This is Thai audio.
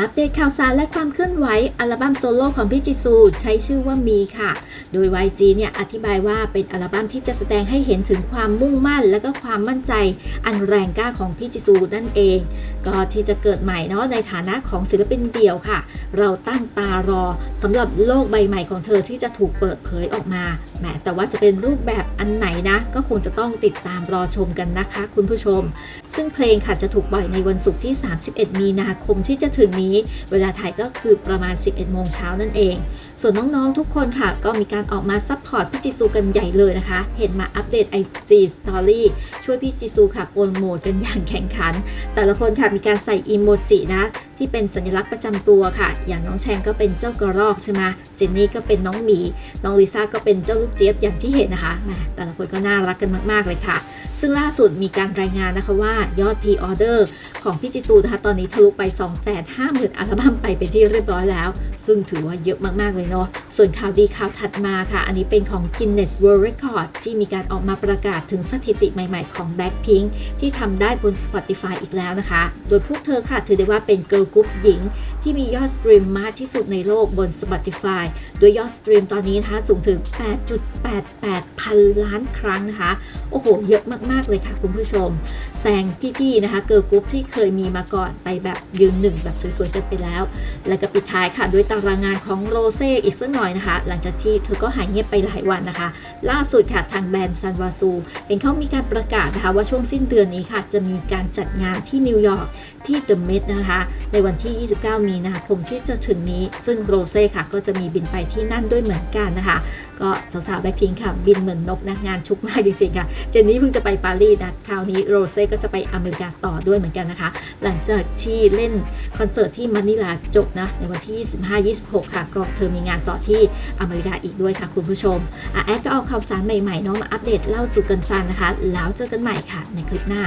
อัปเดตข่าวสารและความเคลื่อนไหวอัลบั้มโซโล่ของพี่จิซูใช้ชื่อว่ามีค่ะ โดย YG เนี่ยอธิบายว่าเป็นอัลบั้มที่จะแสดงให้เห็นถึงความมุ่งมั่น และก็ความมั่นใจ อันแรงกล้าของพี่จิซูนั่นเอง ก็ที่จะเกิดใหม่เนาะในฐานะของศิลปินเดี่ยวค่ะ เราตั้งตารอสำหรับโลกใบใหม่ของเธอที่จะถูกเปิดเผยออกมาแหมแต่ว่าจะเป็นรูปแบบอันไหนนะ ก็คงจะต้องติดตามรอชมกันนะคะ คุณผู้ชม ซึ่งเพลงค่ะจะถูกปล่อยในวันศุกร์ที่ 31 มีนาคมที่จะถึงนี้เวลาไทยก็คือประมาณ 11 โมงเช้านั่นเอง ส่วนน้องๆทุกคนค่ะ ก็มีการออกมาซัพพอร์ตพี่จิซูกันใหญ่เลยนะคะ เห็นมาอัปเดตไอจีสตอรี่ช่วยพี่จิซูค่ะโปรโมทกันอย่างแข่งขัน แต่ละคนค่ะมีการใส่อีโมจินะ ที่เป็นสัญลักษณ์ประจำตัวค่ะ อย่างน้องแชงก็เป็นเจ้ากระรอกใช่ไหมเจนนี่ก็เป็นน้องหมี น้องลิซ่าก็เป็นเจ้าลูกเจี๊ยบอย่างที่เห็นนะคะ แต่ละคนก็น่ารักกันมาก ๆ เลยค่ะ ซึ่งล่าสุดมีการรายงานนะคะว่ายอด P-order ของพี่จิซูนะคะตอนนี้ทะลุไป 250,000 อัลบั้มไปเป็นที่เรียบร้อยแล้ว ซึ่งถือว่าเยอะมาก ๆ เลยเนาะ ส่วนข่าวดีข่าวถัดมาค่ะ อันนี้เป็นของ Guinness World Record ที่มีการออกมาประกาศถึงสถิติใหม่ ๆ ของ Blackpink ที่ทำได้บน Spotify อีกแล้วนะคะ โดยพวกเธอค่ะถือได้ว่าเป็น girl group หญิง ที่มียอดสตรีมมากที่สุดในโลกบน Spotify โดยยอดสตรีมตอนนี้นะคะสูงถึง 8.88 พันล้านครั้งนะคะ โอ้โห เยอะมาก ๆ เลยค่ะคุณผู้ชม แซงพี่ ๆ นะคะเกิร์ลกรุ๊ปที่เคยมีมาก่อนไปแบบยืนหนึ่งแบบสวย ๆ กันไปแล้ว แล้วก็ปิดท้ายค่ะ ด้วยตารางงานของโรเซ่อีกสักหน่อยนะคะ หลังจากที่เธอก็หายเงียบไปหลายวันนะคะ ล่าสุดค่ะทางแบรนด์ซันวาซูเห็นเขามีการประกาศนะคะว่าช่วงสิ้นเดือนนี้ค่ะจะมีการจัดงานที่นิวยอร์ก ที่เดอะเมดนะคะ ในวันที่ 29 มีนาคมที่จะถึงนี้ ซึ่งโรเซ่ค่ะ ก็จะมีบินไปที่นั่นด้วยเหมือนกันนะคะ ก็สาวๆแบ็คพิงค่ะ บินเหมือนนกนะงานชุกมากจริงๆค่ะ เจนนี่เพิ่งจะไปปารีสนะคราวนี้โรเซ่ก็จะไปอเมริกาต่อด้วยเหมือนกันนะคะ หลังจากที่เล่นคอนเสิร์ตที่มะนิลาจบนะในวันที่ 25-26 ค่ะ ก็เธอมีงานต่อที่อเมริกาอีกด้วยค่ะคุณผู้ชมอะแอดก็เอาข่าวสารใหม่ๆเนาะมาอัปเดตเล่าสู่กันฟังนะคะ แล้วเจอกันใหม่ค่ะในคลิปหน้า